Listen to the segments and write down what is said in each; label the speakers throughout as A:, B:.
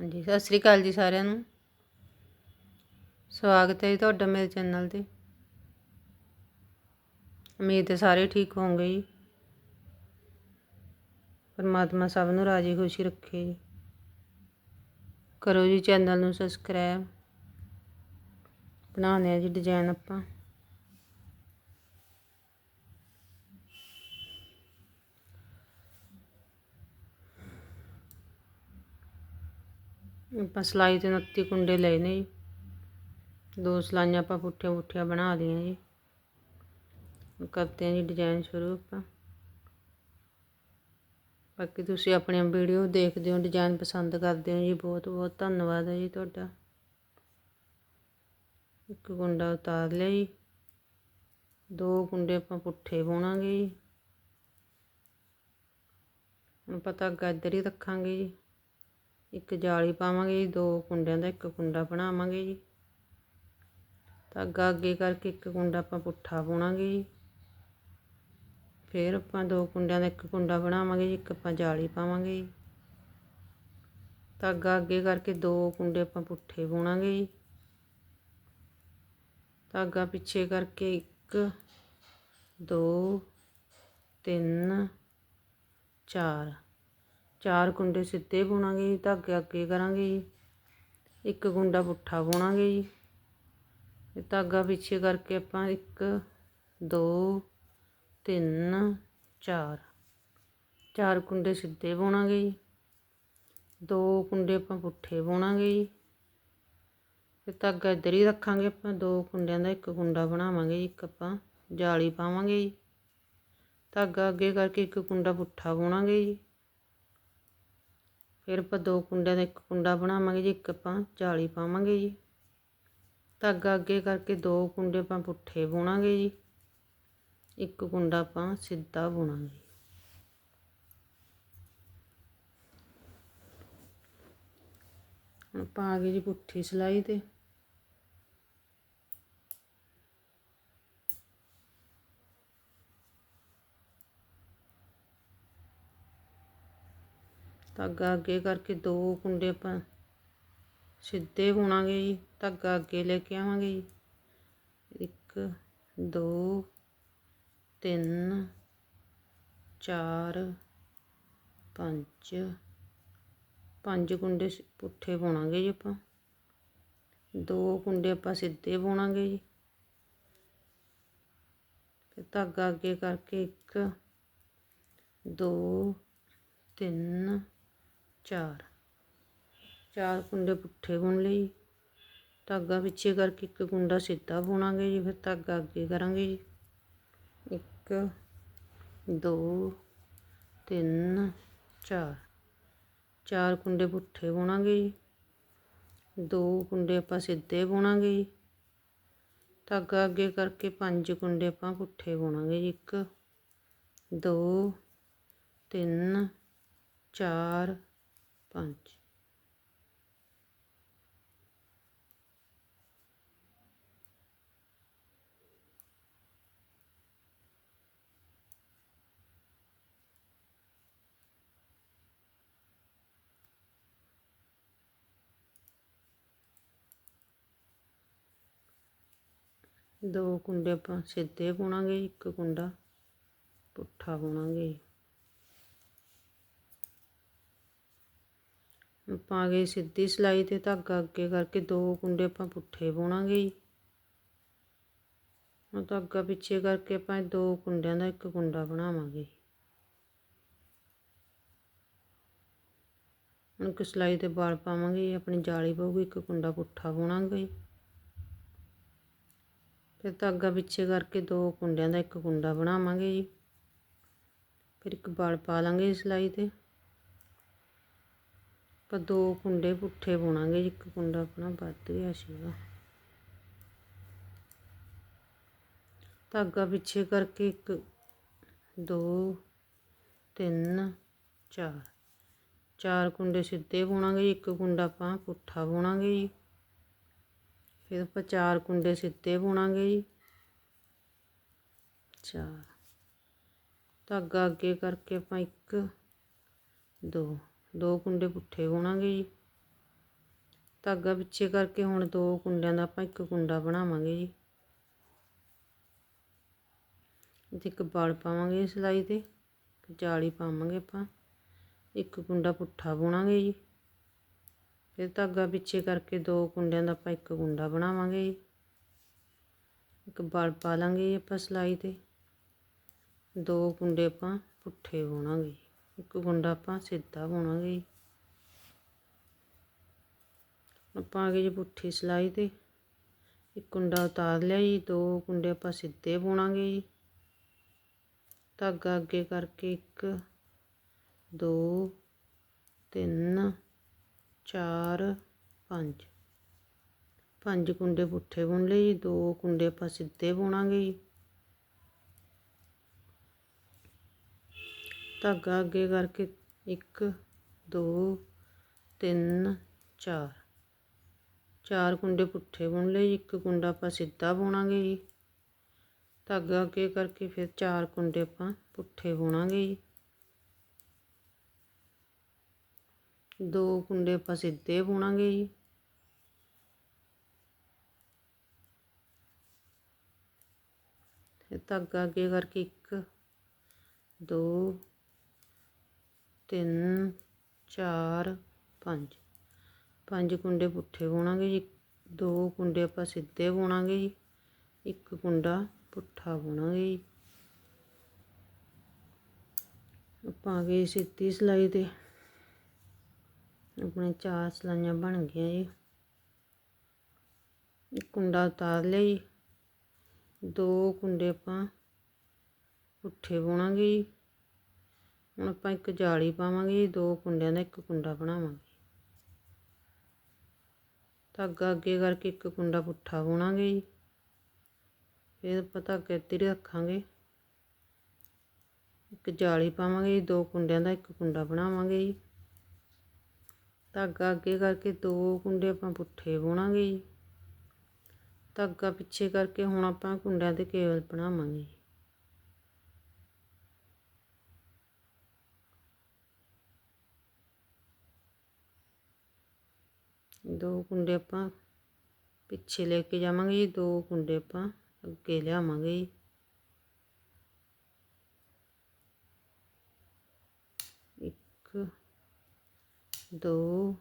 A: ਹਾਂਜੀ, ਸਤਿ ਸ੍ਰੀ ਅਕਾਲ ਜੀ ਸਾਰਿਆਂ ਨੂੰ। ਸਵਾਗਤ ਹੈ ਜੀ ਤੁਹਾਡਾ ਮੇਰੇ ਚੈਨਲ ਤੇ। ਉਮੀਦ ਹੈ ਸਾਰੇ ਠੀਕ ਹੋਵੋਗੇ ਜੀ। ਪਰਮਾਤਮਾ ਸਭ ਨੂੰ ਰਾਜੀ ਖੁਸ਼ੀ ਰੱਖੇ ਜੀ। ਕਰੋ ਜੀ ਚੈਨਲ ਨੂੰ ਸਬਸਕ੍ਰਾਈਬ। ਬਣਾਉਂਦੇ ਆ ਜੀ ਡਿਜ਼ਾਈਨ ਆਪਾਂ। ਆਪਾਂ ਸਲਾਈ ਤੇ 29 ਕੁੰਡੇ ਲਏ ਨੇ ਜੀ। ਦੋ ਸਲਾਈਆਂ ਆਪਾਂ ਪੁੱਠੀਆਂ ਪੁੱਠੀਆਂ ਬਣਾ ਲਈਆਂ ਜੀ। ਕਰਦੇ ਹਾਂ ਜੀ ਡਿਜ਼ਾਈਨ ਸ਼ੁਰੂ ਆਪਾਂ। ਬਾਕੀ ਤੁਸੀਂ ਆਪਣੀਆਂ ਵੀਡੀਓ ਦੇਖਦੇ ਹੋ ਡਿਜ਼ਾਈਨ ਪਸੰਦ ਕਰਦੇ ਹੋ ਜੀ, ਬਹੁਤ ਬਹੁਤ ਧੰਨਵਾਦ ਹੈ ਜੀ ਤੁਹਾਡਾ। ਇੱਕ ਕੁੰਡਾ ਉਤਾਰ ਲਿਆ ਜੀ। ਦੋ ਕੁੰਡੇ ਆਪਾਂ ਪੁੱਠੇ ਪਾਉਣਾਂਗੇ ਜੀ। ਹੁਣ ਪਤਾ ਗਾਜਰ ਹੀ ਰੱਖਾਂਗੇ ਜੀ। ਇੱਕ ਜਾਲੀ ਪਾਵਾਂਗੇ ਜੀ, ਦੋ ਕੁੰਡਿਆਂ ਦਾ, ਇੱਕ ਕੁੰਡਾ ਬਣਾਵਾਂਗੇ ਜੀ। ਧਾਗਾ ਅੱਗੇ ਕਰਕੇ ਇੱਕ ਕੁੰਡਾ ਆਪਾਂ ਪੁੱਠਾ ਪਾਉਣਾਗੇ ਜੀ। ਫਿਰ ਆਪਾਂ ਦੋ ਕੁੰਡਿਆਂ ਦਾ ਇੱਕ ਕੁੰਡਾ ਬਣਾਵਾਂਗੇ ਜੀ, ਇੱਕ ਆਪਾਂ ਜਾਲੀ ਪਾਵਾਂਗੇ ਜੀ। ਧਾਗਾ ਅੱਗੇ ਕਰਕੇ ਦੋ ਕੁੰਡੇ ਆਪਾਂ ਪੁੱਠੇ ਪਾਉਣਾਗੇ ਜੀ। ਧਾਗਾ ਪਿੱਛੇ ਕਰਕੇ ਇੱਕ, ਦੋ, ਤਿੰਨ, ਚਾਰ। ਚਾਰ ਕੁੰਡੇ ਸਿੱਧੇ ਪਾਉਣਾਗੇ ਜੀ, ਧਾਗੇ ਅੱਗੇ ਕਰਾਂਗੇ ਜੀ। ਇੱਕ ਕੁੰਡਾ ਪੁੱਠਾ ਪਾਉਣਾਗੇ ਜੀ। ਇਹ ਧਾਗਾ ਪਿੱਛੇ ਕਰਕੇ ਆਪਾਂ ਇੱਕ, ਦੋ, ਤਿੰਨ, ਚਾਰ। ਚਾਰ ਕੁੰਡੇ ਸਿੱਧੇ ਪਾਉਣਾਗੇ ਜੀ। ਦੋ ਕੁੰਡੇ ਆਪਾਂ ਪੁੱਠੇ ਪਾਉਣਾਗੇ ਜੀ। ਤੇ ਧਾਗਾ ਇੱਧਰ ਹੀ ਰੱਖਾਂਗੇ ਆਪਾਂ, ਦੋ ਕੁੰਡਿਆਂ ਦਾ ਇੱਕ ਕੁੰਡਾ ਬਣਾਵਾਂਗੇ ਜੀ, ਇੱਕ ਆਪਾਂ ਜਾਲੀ ਪਾਵਾਂਗੇ ਜੀ। ਧਾਗਾ ਅੱਗੇ ਕਰਕੇ ਇੱਕ ਕੁੰਡਾ ਪੁੱਠਾ ਪਾਉਣਾਗੇ ਜੀ। ਫਿਰ ਆਪਾਂ ਦੋ ਕੁੰਡਿਆਂ ਦਾ ਇੱਕ ਕੁੰਡਾ ਬਣਾਵਾਂਗੇ ਜੀ, ਇੱਕ ਆਪਾਂ ਜਾਲੀ ਪਾਵਾਂਗੇ ਜੀ। ਧਾਗਾ ਅੱਗੇ ਕਰਕੇ ਦੋ ਕੁੰਡੇ ਆਪਾਂ ਪੁੱਠੇ ਬੁਣਾਂਗੇ ਜੀ। ਇੱਕ ਕੁੰਡਾ ਆਪਾਂ ਸਿੱਧਾ ਬੁਣਾਂਗੇ। ਹੁਣ ਆਪਾਂ ਆ ਗਏ ਜੀ ਪੁੱਠੀ ਸਲਾਈ ਤੇ। ਧਾਗਾ ਅੱਗੇ ਕਰਕੇ ਦੋ ਕੁੰਡੇ ਆਪਾਂ ਸਿੱਧੇ ਬੁਣਾਂਗੇ ਜੀ, ਧਾਗਾ ਅੱਗੇ ਲੈ ਕੇ ਆਵਾਂਗੇ ਜੀ। ਇੱਕ, ਦੋ, ਤਿੰਨ, ਚਾਰ, ਪੰਜ ਪੰਜ ਕੁੰਡੇ ਪੁੱਠੇ ਪਾਉਣਾਗੇ ਜੀ ਆਪਾਂ। ਦੋ ਕੁੰਡੇ ਆਪਾਂ ਸਿੱਧੇ ਪਾਉਣਾਗੇ ਜੀ। ਤੇ ਧਾਗਾ ਅੱਗੇ ਕਰਕੇ ਇੱਕ, ਦੋ, ਤਿੰਨ ਚਾਰ। ਚਾਰ ਕੁੰਡੇ ਪੁੱਠੇ ਬੁਣ ਲਈ ਧਾਗਾ ਪਿੱਛੇ ਕਰਕੇ ਇੱਕ ਕੁੰਡਾ ਸਿੱਧਾ ਬੁਣਾਂਗੇ ਜੀ, ਫਿਰ ਧਾਗਾ ਅੱਗੇ ਕਰਾਂਗੇ ਜੀ। ਇੱਕ, ਦੋ, ਤਿੰਨ, ਚਾਰ। ਚਾਰ ਕੁੰਡੇ ਪੁੱਠੇ ਬੁਣਾਂਗੇ ਜੀ। ਦੋ ਕੁੰਡੇ ਆਪਾਂ ਸਿੱਧੇ ਬੁਣਾਂਗੇ ਜੀ। ਧਾਗਾ ਅੱਗੇ ਕਰਕੇ ਪੰਜ ਕੁੰਡੇ ਆਪਾਂ ਪੁੱਠੇ ਬੁਣਾਂਗੇ ਜੀ। ਇੱਕ, ਦੋ, ਤਿੰਨ, ਚਾਰ ਪੰਜ ਦੋ ਕੁੰਡੇ ਆਪਾਂ ਸਿੱਧੇ ਪਾਉਣਾਗੇ ਇੱਕ ਕੁੰਡਾ ਪੁੱਠਾ ਪਾਉਣਾਗੇ। ਆਪਾਂ ਗਏ ਸਿੱਧੀ ਸਿਲਾਈ ਤੇ ਧਾਗਾ ਅੱਗੇ ਕਰਕੇ ਦੋ ਕੁੰਡੇ ਆਪਾਂ ਪੁੱਠੇ ਪਾਉਣਾਗੇ ਜੀ। ਉਹ ਧਾਗਾ ਪਿੱਛੇ ਕਰਕੇ ਆਪਾਂ ਦੋ ਕੁੰਡਿਆਂ ਦਾ ਇੱਕ ਕੁੰਡਾ ਬਣਾਵਾਂਗੇ। ਹੁਣ ਇੱਕ ਸਿਲਾਈ ਤੇ ਬਾਲ ਪਾਵਾਂਗੇ, ਆਪਣੀ ਜਾਲੀ ਪਾਉਗੀ ਇੱਕ ਕੁੰਡਾ ਪੁੱਠਾ ਪਾਉਣਾਗੇ। ਫਿਰ ਧਾਗਾ ਪਿੱਛੇ ਕਰਕੇ ਦੋ ਕੁੰਡਿਆਂ ਦਾ ਇੱਕ ਕੁੰਡਾ ਬਣਾਵਾਂਗੇ ਜੀ। ਫਿਰ ਇੱਕ ਬਾਲ ਪਾ ਲਾਂਗੇ ਸਿਲਾਈ ਤੇ। ਆਪਾਂ ਦੋ ਕੁੰਡੇ ਪੁੱਠੇ ਪਾਉਣਾਗੇ ਜੀ ਇੱਕ ਕੁੰਡਾ ਆਪਣਾ ਵੱਧ ਗਿਆ ਸੀਗਾ। ਧਾਗਾ ਪਿੱਛੇ ਕਰਕੇ ਇੱਕ, ਦੋ, ਤਿੰਨ, ਚਾਰ। ਚਾਰ ਕੁੰਡੇ ਸਿੱਧੇ ਪਾਉਣਾਗੇ ਇੱਕ ਕੁੰਡਾ ਆਪਾਂ ਪੁੱਠਾ ਪਾਉਣਾਗੇ ਜੀ। ਫਿਰ ਆਪਾਂ ਚਾਰ ਕੁੰਡੇ ਸਿੱਧੇ ਪਾਉਣਾਗੇ ਜੀ। ਚਾਰ। ਧਾਗਾ ਅੱਗੇ ਕਰਕੇ ਆਪਾਂ ਇੱਕ, ਦੋ। ਦੋ ਕੁੰਡੇ ਪੁੱਠੇ ਪਾਉਣਾਗੇ ਜੀ। ਧਾਗਾ ਪਿੱਛੇ ਕਰਕੇ ਹੁਣ ਦੋ ਕੁੰਡਿਆਂ ਦਾ ਆਪਾਂ ਇੱਕ ਕੁੰਡਾ ਬਣਾਵਾਂਗੇ ਜੀ। ਤੇ ਇੱਕ ਬਲ ਪਾਵਾਂਗੇ ਸਿਲਾਈ ਤੇ ਜਾਲੀ ਪਾਵਾਂਗੇ ਆਪਾਂ। ਇੱਕ ਕੁੰਡਾ ਪੁੱਠਾ ਬੁਣਾਂਗੇ ਜੀ। ਫਿਰ ਧਾਗਾ ਪਿੱਛੇ ਕਰਕੇ ਦੋ ਕੁੰਡਿਆਂ ਦਾ ਆਪਾਂ ਇੱਕ ਕੁੰਡਾ ਬਣਾਵਾਂਗੇ ਜੀ। ਇੱਕ ਬਲ ਪਾ ਲਾਂਗੇ ਜੀ ਆਪਾਂ ਸਿਲਾਈ ਤੇ। ਦੋ ਕੁੰਡੇ ਆਪਾਂ ਪੁੱਠੇ ਬੁਣਾਂਗੇ ਇੱਕ ਕੁੰਡਾ ਆਪਾਂ ਸਿੱਧਾ ਬੁਣਾਂਗੇ ਜੀ। ਆਪਾਂ ਆ ਜੀ ਪੁੱਠੀ ਸਿਲਾਈ ਤੇ ਇੱਕ ਕੁੰਡਾ ਉਤਾਰ ਲਿਆ ਜੀ, ਦੋ ਕੁੰਡੇ ਆਪਾਂ ਸਿੱਧੇ ਬੁਣਾਂਗੇ ਜੀ। ਧਾਗਾ ਅੱਗੇ ਕਰਕੇ ਇੱਕ, ਦੋ, ਤਿੰਨ, ਚਾਰ, ਪੰਜ। ਪੰਜ ਕੁੰਡੇ ਪੁੱਠੇ ਬੁਣ ਲਏ ਜੀ, ਦੋ ਕੁੰਡੇ ਆਪਾਂ ਸਿੱਧੇ ਬੁਣਾਂਗੇ ਜੀ। ਧਾਗਾ ਅੱਗੇ ਕਰਕੇ ਇੱਕ, ਦੋ, ਤਿੰਨ, ਚਾਰ। ਚਾਰ ਕੁੰਡੇ ਪੁੱਠੇ ਬੁਣ ਲਏ ਜੀ, ਇੱਕ ਕੁੰਡਾ ਆਪਾਂ ਸਿੱਧਾ ਬੁਣਾਂਗੇ ਜੀ। ਧਾਗਾ ਅੱਗੇ ਕਰਕੇ ਫਿਰ ਚਾਰ ਕੁੰਡੇ ਆਪਾਂ ਪੁੱਠੇ ਬੁਣਾਂਗੇ ਜੀ। ਦੋ ਕੁੰਡੇ ਆਪਾਂ ਸਿੱਧੇ ਬੁਣਾਂਗੇ ਜੀ। ਫਿਰ ਧਾਗਾ ਅੱਗੇ ਕਰਕੇ ਇੱਕ, ਦੋ ਤਿੰਨ, ਚਾਰ, ਪੰਜ। ਪੰਜ ਕੁੰਡੇ ਪੁੱਠੇ ਬੁਣਾਂਗੇ ਜੀ। ਦੋ ਕੁੰਡੇ ਆਪਾਂ ਸਿੱਧੇ ਬੁਣਾਂਗੇ ਜੀ। ਇੱਕ ਕੁੰਡਾ ਪੁੱਠਾ ਬੁਣਾਂਗੇ ਜੀ। ਆਪਾਂ ਆ ਗਏ ਸਿੱਧੀ ਸਿਲਾਈ ਤੇ। ਆਪਣੇ ਚਾਰ ਸਲਾਈਆਂ ਬਣ ਗਈਆਂ ਜੀ। ਇੱਕ ਕੁੰਡਾ ਉਤਾਰ ਲਿਆ ਜੀ। ਦੋ ਕੁੰਡੇ ਆਪਾਂ ਪੁੱਠੇ ਬੁਣਾਂਗੇ ਜੀ। ਹੁਣ ਆਪਾਂ ਇੱਕ ਜਾਲੀ ਪਾਵਾਂਗੇ ਜੀ ਦੋ ਕੁੰਡਿਆਂ ਦਾ ਇੱਕ ਕੁੰਡਾ ਬਣਾਵਾਂਗੇ। ਧਾਗਾ ਅੱਗੇ ਕਰਕੇ ਇੱਕ ਕੁੰਡਾ ਪੁੱਠਾ ਬੁਣਾਂਗੇ ਜੀ। ਫਿਰ ਆਪਾਂ ਧਾਗੇ ਇੱਧਰ ਰੱਖਾਂਗੇ। ਇੱਕ ਜਾਲੀ ਪਾਵਾਂਗੇ ਜੀ ਦੋ ਕੁੰਡਿਆਂ ਦਾ ਇੱਕ ਕੁੰਡਾ ਬਣਾਵਾਂਗੇ ਜੀ। ਧਾਗਾ ਅੱਗੇ ਕਰਕੇ ਦੋ ਕੁੰਡੇ ਆਪਾਂ ਪੁੱਠੇ ਬੁਣਾਂਗੇ ਜੀ। ਧਾਗਾ ਪਿੱਛੇ ਕਰਕੇ ਹੁਣ ਆਪਾਂ ਕੁੰਡਿਆਂ ਤੇ ਕੇਵਲ ਬਣਾਵਾਂਗੇ। ਦੋ ਕੁੰਡੇ ਆਪਾਂ ਪਿੱਛੇ ਲੈ ਕੇ ਜਾਵਾਂਗੇ ਜੀ, ਦੋ ਕੁੰਡੇ ਆਪਾਂ ਅੱਗੇ ਲਿਆਵਾਂਗੇ ਜੀ। ਇੱਕ, ਦੋ,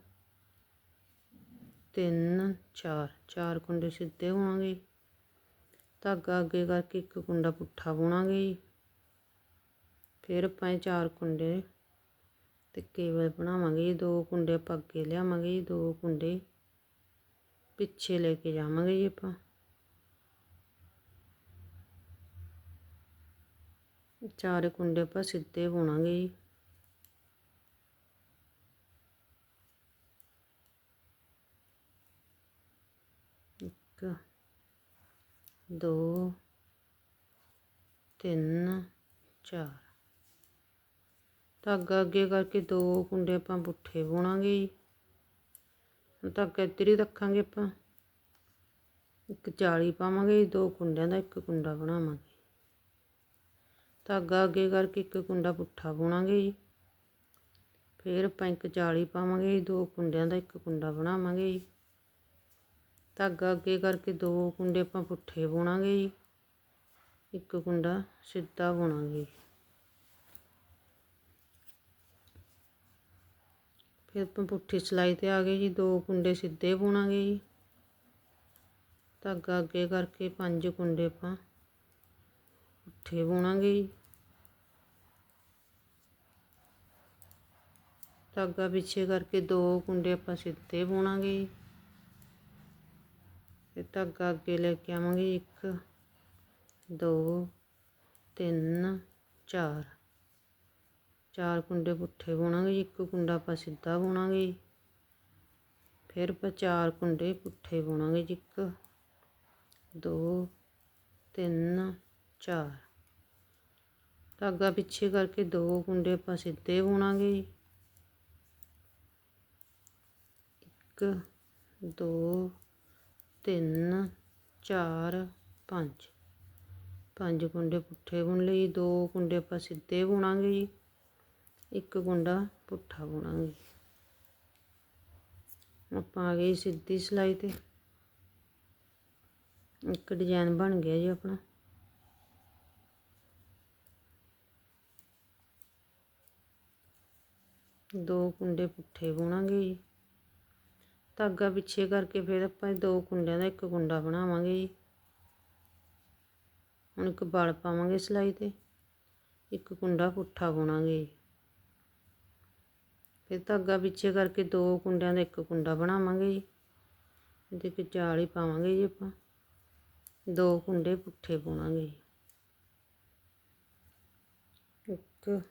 A: ਤਿੰਨ, ਚਾਰ। ਚਾਰ ਕੁੰਡੇ ਸਿੱਧੇ ਹੋਣਗੇ ਧਾਗਾ ਅੱਗੇ ਕਰਕੇ ਇੱਕ ਕੁੰਡਾ ਪੁੱਠਾ ਬੁਣਾਂਗੇ ਜੀ। ਫਿਰ ਆਪਾਂ ਇਹ ਚਾਰ ਕੁੰਡੇ ਅਤੇ ਕੇਵਲ ਬਣਾਵਾਂਗੇ ਜੀ, ਦੋ ਕੁੰਡੇ ਆਪਾਂ ਅੱਗੇ ਲਿਆਵਾਂਗੇ ਜੀ, ਦੋ ਕੁੰਡੇ ਪਿੱਛੇ ਲੈ ਕੇ ਜਾਵਾਂਗੇ ਜੀ ਆਪਾਂ। ਚਾਰ ਕੁੰਡੇ ਆਪਾਂ ਸਿੱਧੇ ਬੁਣਾਂਗੇ ਜੀ। ਇੱਕ, ਦੋ, ਤਿੰਨ, ਚਾਰ। ਧਾਗਾ ਅੱਗੇ ਕਰਕੇ ਦੋ ਕੁੰਡੇ ਆਪਾਂ ਪੁੱਠੇ ਬੁਣਾਂਗੇ ਜੀ। ਧਾਗਾ ਇੱਧਰ ਹੀ ਰੱਖਾਂਗੇ ਆਪਾਂ। ਇੱਕ ਜਾਲੀ ਪਾਵਾਂਗੇ ਜੀ, ਦੋ ਕੁੰਡਿਆਂ ਦਾ ਇੱਕ ਕੁੰਡਾ ਬਣਾਵਾਂਗੇ। ਧਾਗਾ ਅੱਗੇ ਕਰਕੇ ਇੱਕ ਕੁੰਡਾ ਪੁੱਠਾ ਬੁਣਾਂਗੇ ਜੀ। ਫਿਰ ਆਪਾਂ ਇੱਕ ਜਾਲੀ ਪਾਵਾਂਗੇ ਜੀ, ਦੋ ਕੁੰਡਿਆਂ ਦਾ ਇੱਕ ਕੁੰਡਾ ਬਣਾਵਾਂਗੇ ਜੀ। ਧਾਗਾ ਅੱਗੇ ਕਰਕੇ ਦੋ ਕੁੰਡੇ ਆਪਾਂ ਪੁੱਠੇ ਬੁਣਾਂਗੇ ਜੀ। ਇੱਕ ਕੁੰਡਾ ਸਿੱਧਾ ਬੁਣਾਂਗੇ ਫਿਰ ਆਪਾਂ ਪੁੱਠੀ ਸਿਲਾਈ ਤੇ ਆ ਗਏ ਜੀ ਦੋ ਕੁੰਡੇ ਸਿੱਧੇ ਬੁਣਾਂਗੇ ਜੀ ਧਾਗਾ ਅੱਗੇ ਕਰਕੇ ਪੰਜ ਕੁੰਡੇ ਆਪਾਂ ਪੁੱਠੇ ਬੁਣਾਂਗੇ ਜੀ। ਧਾਗਾ ਪਿੱਛੇ ਕਰਕੇ ਦੋ ਕੁੰਡੇ ਆਪਾਂ ਸਿੱਧੇ ਬੁਣਾਂਗੇ ਜੀ। ਤੇ ਧਾਗਾ ਅੱਗੇ ਲੈ ਕੇ ਆਵਾਂਗੇ ਇੱਕ, ਦੋ, ਤਿੰਨ, ਚਾਰ। ਚਾਰ ਕੁੰਡੇ ਪੁੱਠੇ ਬੁਣਾਂਗੇ ਇੱਕ ਕੁੰਡਾ ਆਪਾਂ ਸਿੱਧਾ ਬੁਣਾਂਗੇ ਫਿਰ ਆਪਾਂ ਚਾਰ ਕੁੰਡੇ ਪੁੱਠੇ ਬੁਣਾਂਗੇ ਜੀ, ਇੱਕ, ਦੋ, ਤਿੰਨ, ਚਾਰ। ਧਾਗਾ ਪਿੱਛੇ ਕਰਕੇ ਦੋ ਕੁੰਡੇ ਆਪਾਂ ਸਿੱਧੇ ਬੁਣਾਂਗੇ ਇੱਕ, ਦੋ, ਤਿੰਨ, ਚਾਰ, ਪੰਜ। ਪੰਜ ਕੁੰਡੇ ਪੁੱਠੇ ਬੁਣ ਲਈ ਦੋ ਕੁੰਡੇ ਆਪਾਂ ਸਿੱਧੇ ਬੁਣਾਂਗੇ ਜੀ। ਇੱਕ ਗੁੰਡਾ ਪੁੱਠਾ ਬੁਣਾਂਗੇ। ਆਪਾਂ ਆ ਗਏ ਸਿੱਧੀ ਸਿਲਾਈ ਤੇ। ਇੱਕ ਡਿਜ਼ਾਈਨ ਬਣ ਗਿਆ ਜੀ ਆਪਣਾ। ਦੋ ਕੁੰਡੇ ਪੁੱਠੇ ਬੁਣਾਂਗੇ ਜੀ। ਧਾਗਾ ਪਿੱਛੇ ਕਰਕੇ ਫਿਰ ਆਪਾਂ ਦੋ ਕੁੰਡਿਆਂ ਦਾ ਇੱਕ ਕੁੰਡਾ ਬਣਾਵਾਂਗੇ ਜੀ। ਹੁਣ ਇੱਕ ਬਲ ਪਾਵਾਂਗੇ ਸਿਲਾਈ ਤੇ। ਇੱਕ ਕੁੰਡਾ ਪੁੱਠਾ ਬੁਣਾਂਗੇ ਜੀ। ਫਿਰ ਧਾਗਾ ਪਿੱਛੇ ਕਰਕੇ ਦੋ ਕੁੰਡਿਆਂ ਦਾ ਇੱਕ ਕੁੰਡਾ ਬਣਾਵਾਂਗੇ ਜੀ। ਇਹਦੇ ਵਿੱਚ ਜਾਲੀ ਪਾਵਾਂਗੇ ਜੀ ਆਪਾਂ। ਦੋ ਕੁੰਡੇ ਪੁੱਠੇ ਪਾਵਾਂਗੇ ਜੀ। ਇੱਕ,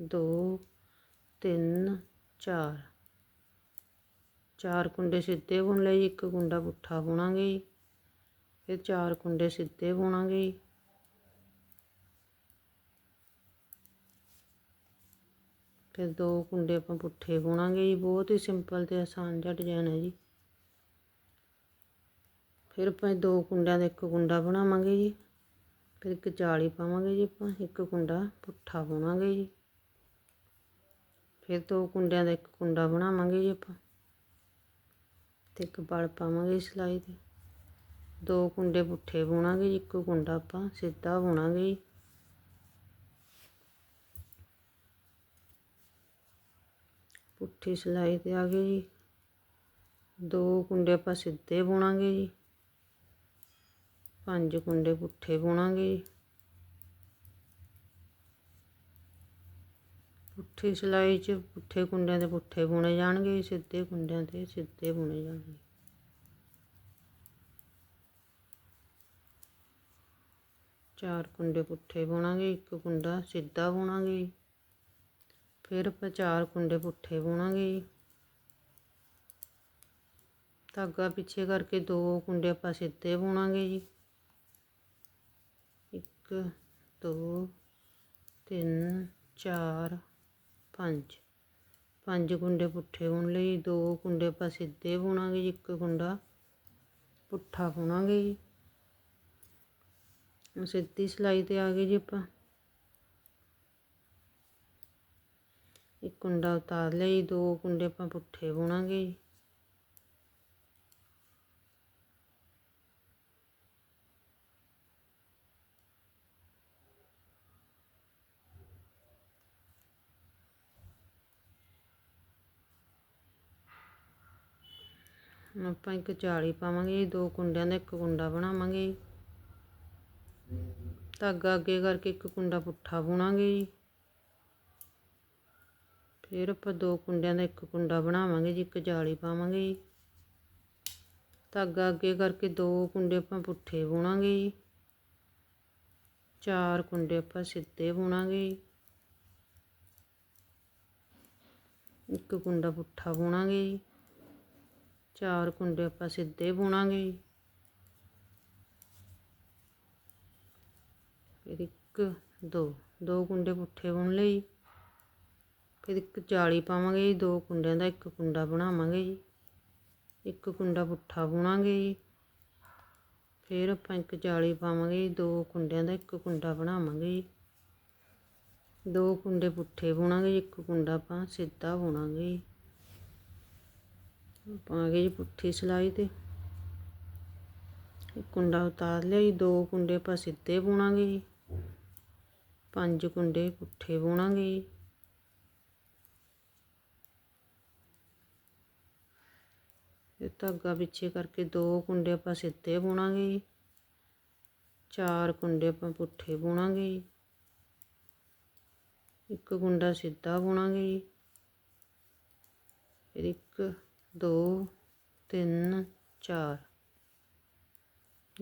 A: ਦੋ, ਤਿੰਨ, ਚਾਰ। ਚਾਰ ਕੁੰਡੇ ਸਿੱਧੇ ਬੁਣ ਲਏ ਜੀ ਇੱਕ ਕੁੰਡਾ ਪੁੱਠਾ ਬੁਣਾਂਗੇ ਜੀ। ਫਿਰ ਚਾਰ ਕੁੰਡੇ ਸਿੱਧੇ ਬੁਣਾਂਗੇ ਜੀ। ਫਿਰ ਦੋ ਕੁੰਡੇ ਆਪਾਂ ਪੁੱਠੇ ਬੁਣਾਂਗੇ ਜੀ, ਬਹੁਤ ਹੀ ਸਿੰਪਲ ਤੇ ਆਸਾਨ ਜਿਹਾ ਡਿਜ਼ਾਈਨ ਹੈ ਜੀ। ਫਿਰ ਆਪਾਂ ਦੋ ਕੁੰਡਿਆਂ ਦਾ ਇੱਕ ਕੁੰਡਾ ਬਣਾਵਾਂਗੇ ਜੀ, ਫਿਰ ਇੱਕ ਜਾਲੀ ਪਾਵਾਂਗੇ ਜੀ ਆਪਾਂ, ਇੱਕ ਕੁੰਡਾ ਪੁੱਠਾ ਪਾਵਾਂਗੇ ਜੀ। ਫਿਰ ਦੋ ਕੁੰਡਿਆਂ ਦਾ ਇੱਕ ਕੁੰਡਾ ਬਣਾਵਾਂਗੇ ਜੀ ਆਪਾਂ, ਤੇ ਇੱਕ ਬਲ ਪਾਵਾਂਗੇ ਸਿਲਾਈ ਤੇ। ਦੋ ਕੁੰਡੇ ਪੁੱਠੇ ਬੁਣਾਂਗੇ ਜੀ, ਇੱਕ ਕੁੰਡਾ ਆਪਾਂ ਸਿੱਧਾ ਬੁਣਾਂਗੇ ਜੀ। ਪੁੱਠੀ ਸਿਲਾਈ ਤੇ ਆ ਗਏ ਜੀ। ਦੋ ਕੁੰਡੇ ਆਪਾਂ ਸਿੱਧੇ ਬੁਣਾਂਗੇ ਜੀ। ਪੰਜ ਕੁੰਡੇ ਪੁੱਠੇ ਬੁਣਾਂਗੇ ਜੀ। ਪੁੱਠੀ ਸਿਲਾਈ 'ਚ ਪੁੱਠੇ ਕੁੰਡਿਆਂ ਦੇ ਪੁੱਠੇ ਬੁਣੇ ਜਾਣਗੇ ਸਿੱਧੇ ਕੁੰਡਿਆਂ ਤੇ ਸਿੱਧੇ ਬੁਣੇ ਜਾਣਗੇ। ਚਾਰ ਕੁੰਡੇ ਪੁੱਠੇ ਬੁਣਾਂਗੇ, ਇੱਕ ਕੁੰਡਾ ਸਿੱਧਾ ਬੁਣਾਂਗੇ ਫਿਰ ਆਪਾਂ ਚਾਰ ਕੁੰਡੇ ਪੁੱਠੇ ਬੁਣਾਂਗੇ ਧਾਗਾ ਪਿੱਛੇ ਕਰਕੇ ਦੋ ਕੁੰਡੇ ਆਪਾਂ ਸਿੱਧੇ ਬੁਣਾਂਗੇ ਜੀ। ਇੱਕ, ਦੋ, ਤਿੰਨ, ਚਾਰ, ਪੰਜ। ਪੰਜ ਕੁੰਡੇ ਪੁੱਠੇ ਬੁਣ ਲਈ ਦੋ ਕੁੰਡੇ ਆਪਾਂ ਸਿੱਧੇ ਬੁਣਾਂਗੇ ਜੀ, ਇੱਕ ਕੁੰਡਾ ਪੁੱਠਾ ਬੁਣਾਂਗੇ ਜੀ। ਸਿੱਧੀ ਸਿਲਾਈ ਤੇ ਆ ਗਏ ਜੀ ਆਪਾਂ। ਇੱਕ ਕੁੰਡਾ ਉਤਾਰ ਲਈ, ਦੋ ਕੁੰਡੇ ਆਪਾਂ ਪੁੱਠੇ ਬੁਣਾਂਗੇ ਜੀ। ਆਪਾਂ ਇੱਕ ਜਾਲੀ ਪਾਵਾਂਗੇ ਦੋ ਕੁੰਡਿਆਂ ਦਾ ਇੱਕ ਕੁੰਡਾ ਬਣਾਵਾਂਗੇ ਧਾਗਾ ਅੱਗੇ ਕਰਕੇ ਇੱਕ ਕੁੰਡਾ ਪੁੱਠਾ ਬੁਣਾਂਗੇ ਜੀ। ਫਿਰ ਆਪਾਂ ਦੋ ਕੁੰਡਿਆਂ ਦਾ ਇੱਕ ਕੁੰਡਾ ਬਣਾਵਾਂਗੇ ਜੀ, ਇੱਕ ਜਾਲੀ ਪਾਵਾਂਗੇ ਜੀ। ਧਾਗਾ ਅੱਗੇ ਕਰਕੇ ਦੋ ਕੁੰਡੇ ਆਪਾਂ ਪੁੱਠੇ ਬੁਣਾਂਗੇ ਜੀ। ਚਾਰ ਕੁੰਡੇ ਆਪਾਂ ਸਿੱਧੇ ਬੁਣਾਂਗੇ ਇੱਕ ਕੁੰਡਾ ਪੁੱਠਾ ਬੁਣਾਂਗੇ ਜੀ। ਚਾਰ ਕੁੰਡੇ ਆਪਾਂ ਸਿੱਧੇ ਬੁਣਾਂਗੇ ਜੀ। ਫਿਰ ਇੱਕ, ਦੋ ਦੋ ਕੁੰਡੇ ਪੁੱਠੇ ਬੁਣ ਲਈ ਫਿਰ ਇੱਕ ਜਾਲੀ ਪਾਵਾਂਗੇ ਜੀ, ਦੋ ਕੁੰਡਿਆਂ ਦਾ ਇੱਕ ਕੁੰਡਾ ਬਣਾਵਾਂਗੇ ਜੀ। ਇੱਕ ਕੁੰਡਾ ਪੁੱਠਾ ਬੁਣਾਂਗੇ ਜੀ। ਫਿਰ ਆਪਾਂ ਇੱਕ ਜਾਲੀ ਪਾਵਾਂਗੇ ਜੀ, ਦੋ ਕੁੰਡਿਆਂ ਦਾ ਇੱਕ ਕੁੰਡਾ ਬਣਾਵਾਂਗੇ ਜੀ। ਦੋ ਕੁੰਡੇ ਪੁੱਠੇ ਬੁਣਾਂਗੇ ਜੀ, ਇੱਕ ਕੁੰਡਾ ਆਪਾਂ ਸਿੱਧਾ ਬੁਣਾਂਗੇ ਜੀ। ਪਾਵਾਂਗੇ ਜੀ ਪੁੱਠੀ ਸਿਲਾਈ ਤੇ। ਇੱਕ ਕੁੰਡਾ ਉਤਾਰ ਲਿਆ ਜੀ, ਦੋ ਕੁੰਡੇ ਆਪਾਂ ਸਿੱਧੇ ਬੁਣਾਂਗੇ ਜੀ। ਪੰਜ ਕੁੰਡੇ ਪੁੱਠੇ ਬੁਣਾਂਗੇ ਜੀ। ਇਹ ਧਾਗਾ ਪਿੱਛੇ ਕਰਕੇ ਦੋ ਕੁੰਡੇ ਆਪਾਂ ਸਿੱਧੇ ਬੁਣਾਂਗੇ ਜੀ। ਚਾਰ ਕੁੰਡੇ ਆਪਾਂ ਪੁੱਠੇ ਬੁਣਾਂਗੇ ਜੀ। ਇੱਕ ਕੁੰਡਾ ਸਿੱਧਾ ਬੁਣਾਂਗੇ ਜੀ। ਫਿਰ ਇੱਕ, ਦੋ, ਤਿੰਨ, ਚਾਰ।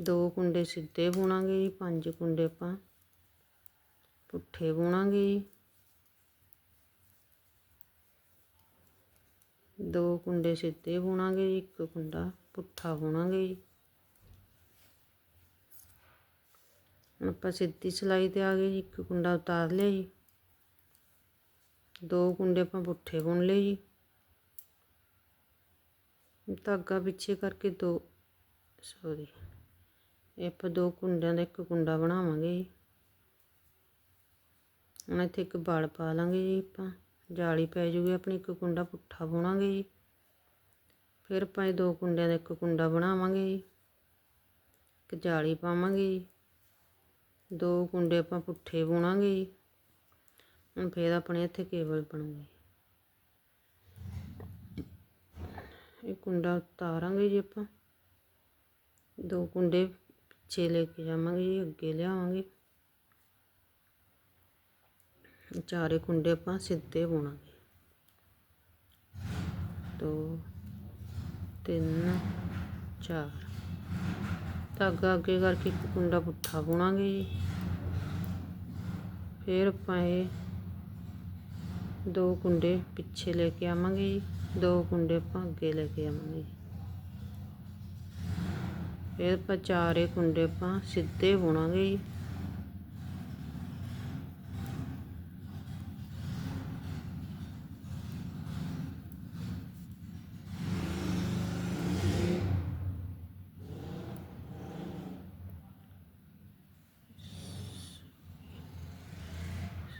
A: ਦੋ ਕੁੰਡੇ ਸਿੱਧੇ ਬੁਣਾਂਗੇ ਜੀ, ਪੰਜ ਕੁੰਡੇ ਆਪਾਂ ਪੁੱਠੇ ਬੁਣਾਂਗੇ ਜੀ। ਦੋ ਕੁੰਡੇ ਸਿੱਧੇ ਬੁਣਾਂਗੇ ਜੀ, ਇੱਕ ਕੁੰਡਾ ਪੁੱਠਾ ਬੁਣਾਂਗੇ ਜੀ। ਹੁਣ ਆਪਾਂ ਸਿੱਧੀ ਸਿਲਾਈ ਤੇ ਆ ਗਏ ਜੀ, ਇੱਕ ਕੁੰਡਾ ਉਤਾਰ ਲਿਆ ਜੀ। ਦੋ ਕੁੰਡੇ ਆਪਾਂ ਪੁੱਠੇ ਬੁਣ ਲਏ ਜੀ। ਧਾਗਾ ਪਿੱਛੇ ਕਰਕੇ ਦੋ ਸੌਰੀ ਇਹ ਆਪਾਂ ਦੋ ਕੁੰਡਿਆਂ ਦਾ ਇੱਕ ਕੁੰਡਾ ਬਣਾਵਾਂਗੇ ਜੀ। ਹੁਣ ਇੱਥੇ ਇੱਕ ਬਲ ਪਾ ਲਾਂਗੇ ਜੀ ਆਪਾਂ। ਜਾਲੀ ਪੈ ਜੂਗੀ, ਆਪਣੀ ਇੱਕ ਕੁੰਡਾ ਪੁੱਠਾ ਬੁਣਾਂਗੇ ਜੀ। ਫਿਰ ਆਪਾਂ ਇਹ ਦੋ ਕੁੰਡਿਆਂ ਦਾ ਇੱਕ ਕੁੰਡਾ ਬਣਾਵਾਂਗੇ ਜੀ। ਇੱਕ ਜਾਲੀ ਪਾਵਾਂਗੇ ਜੀ। ਦੋ ਕੁੰਡੇ ਆਪਾਂ ਪੁੱਠੇ ਬੁਣਾਂਗੇ ਜੀ। ਹੁਣ ਫਿਰ ਆਪਣੇ ਇੱਥੇ ਕੇਬਲ ਬਣੂਗੀ। ਇਹ ਕੁੰਡਾ ਉਤਾਰਾਂਗੇ ਜੀ ਆਪਾਂ। ਦੋ ਕੁੰਡੇ ਪਿੱਛੇ ਲੈ ਕੇ ਜਾਵਾਂਗੇ ਜੀ, ਅੱਗੇ ਲਿਆਵਾਂਗੇ। ਚਾਰੇ ਕੁੰਡੇ ਆਪਾਂ ਸਿੱਧੇ ਬੁਣਾਂਗੇ ਦੋ, ਤਿੰਨ, ਚਾਰ। ਧਾਗਾ ਅੱਗੇ ਕਰਕੇ ਇੱਕ ਕੁੰਡਾ ਪੁੱਠਾ ਬੁਣਾਂਗੇ ਜੀ। ਫਿਰ ਆਪਾਂ ਇਹ ਦੋ ਕੁੰਡੇ ਪਿੱਛੇ ਲੈ ਕੇ ਆਵਾਂਗੇ ਜੀ। ਦੋ ਕੁੰਡੇ ਆਪਾਂ ਅੱਗੇ ਲੈ ਕੇ ਆਵਾਂਗੇ ਫਿਰ ਆਪਾਂ ਚਾਰੇ ਕੁੰਡੇ ਆਪਾਂ ਸਿੱਧੇ ਬੁਣਾਂਗੇ ਜੀ।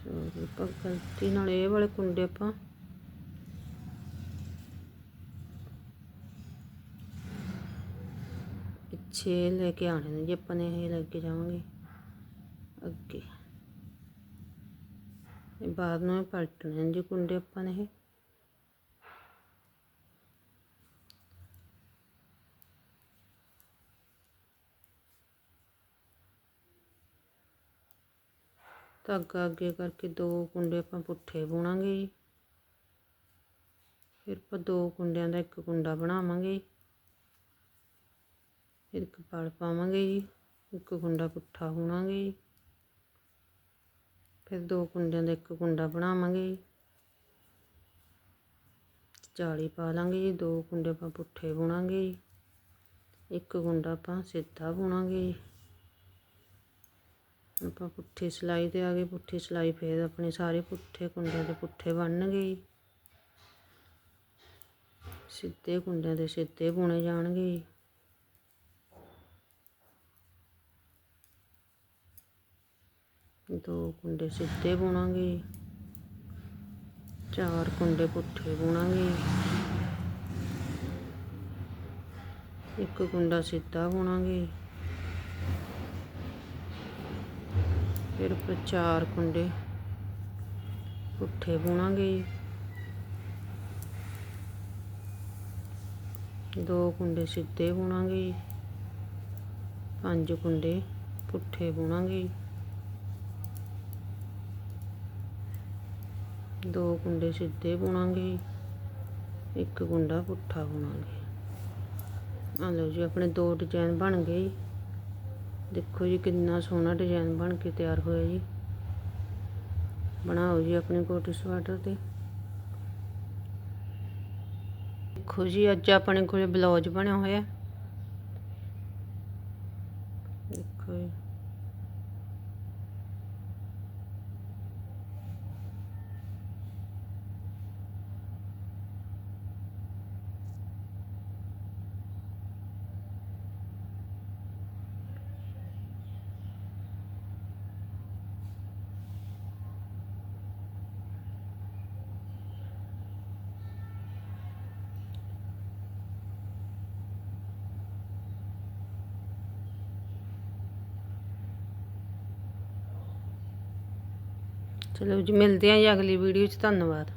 A: ਆਪਾਂ ਗਲਤੀ ਨਾਲ ਇਹ ਵਾਲੇ ਕੁੰਡੇ ਆਪਾਂ ਪਿੱਛੇ ਲੈ ਕੇ ਆਣੇ ਨੇ, ਜੇ ਆਪਾਂ ਨੇ ਇਹ ਲੈ ਕੇ ਜਾਵਾਂਗੇ। ਅੱਗੇ। ਇਹ ਬਾਅਦ ਨੂੰ ਪਲਟਣੇ ਨੇ ਜੀ ਕੁੰਡੇ ਆਪਾਂ ਨੇ ਇਹ। ਧਾਗਾ ਅੱਗੇ ਕਰਕੇ ਦੋ ਕੁੰਡੇ ਆਪਾਂ ਪੁੱਠੇ ਬੁਣਾਂਗੇ ਜੀ। ਫਿਰ ਆਪਾਂ ਦੋ ਕੁੰਡਿਆਂ ਦਾ ਇੱਕ ਕੁੰਡਾ ਬਣਾਵਾਂਗੇ। ਫਿਰ ਇੱਕ ਪਲ ਪਾਵਾਂਗੇ ਜੀ, ਇੱਕ ਕੁੰਡਾ ਪੁੱਠਾ ਬੁਣਾਂਗੇ ਜੀ। ਫਿਰ ਦੋ ਕੁੰਡਿਆਂ ਦਾ ਇੱਕ ਕੁੰਡਾ ਬਣਾਵਾਂਗੇ ਜੀ। ਜਾਲੀ ਪਾ ਲਾਂਗੇ ਜੀ, ਦੋ ਕੁੰਡੇ ਆਪਾਂ ਪੁੱਠੇ ਬੁਣਾਂਗੇ ਜੀ। ਇੱਕ ਕੁੰਡਾ ਆਪਾਂ ਸਿੱਧਾ ਬੁਣਾਂਗੇ ਜੀ। ਆਪਾਂ ਪੁੱਠੀ ਸਿਲਾਈ ਤੇ ਆ ਗਏ, ਪੁੱਠੀ ਸਿਲਾਈ ਫੇਰ ਆਪਣੇ ਸਾਰੇ ਪੁੱਠੇ ਕੁੰਡਿਆਂ ਦੇ ਪੁੱਠੇ ਬਣਨਗੇ ਗਏ। ਸਿੱਧੇ ਕੁੰਡਿਆਂ ਦੇ ਸਿੱਧੇ ਬੁਣੇ ਜਾਣਗੇ। ਦੋ ਕੁੰਡੇ ਸਿੱਧੇ ਬੁਣਾਂਗੇ, ਚਾਰ ਕੁੰਡੇ ਪੁੱਠੇ ਬੁਣਾਂਗੇ। ਇੱਕ ਕੁੰਡਾ ਸਿੱਧਾ ਬੁਣਾਂਗੇ। ਫਿਰ ਉੱਪਰ ਚਾਰ ਕੁੰਡੇ। ਪੁੱਠੇ ਬੁਣਾਂਗੇ ਜੀ। ਦੋ ਕੁੰਡੇ ਸਿੱਧੇ ਬੁਣਾਂਗੇ ਜੀ। ਪੰਜ ਕੁੰਡੇ ਪੁੱਠੇ ਬੁਣਾਂਗੇ ਜੀ। ਦੋ ਕੁੰਡੇ ਸਿੱਧੇ ਬੁਣਾਂਗੇ ਇੱਕ ਕੁੰਡਾ ਪੁੱਠਾ ਬੁਣਾਂਗੇ। ਆ ਲਓ ਜੀ, ਆਪਣੇ ਦੋ ਡਿਜ਼ਾਈਨ ਬਣ ਗਏ ਜੀ। ਦੇਖੋ ਜੀ, ਕਿੰਨਾ ਸੋਹਣਾ ਡਿਜ਼ਾਈਨ ਬਣ ਕੇ ਤਿਆਰ ਹੋਇਆ ਜੀ। ਬਣਾਓ ਜੀ ਆਪਣੇ ਕੋਟੀ ਸਵਾਟਰ ਤੇ। ਦੇਖੋ ਜੀ, ਅੱਜ ਆਪਣੇ ਕੋਲੇ ਬਲੌਜ ਬਣਿਆ ਹੋਇਆ ਦੇਖੋ ਜੀ ਚਲੋ ਜੀ ਮਿਲਦੇ ਆਂ ਜੀ ਅਗਲੀ ਵੀਡੀਓ 'ਚ ਧੰਨਵਾਦ।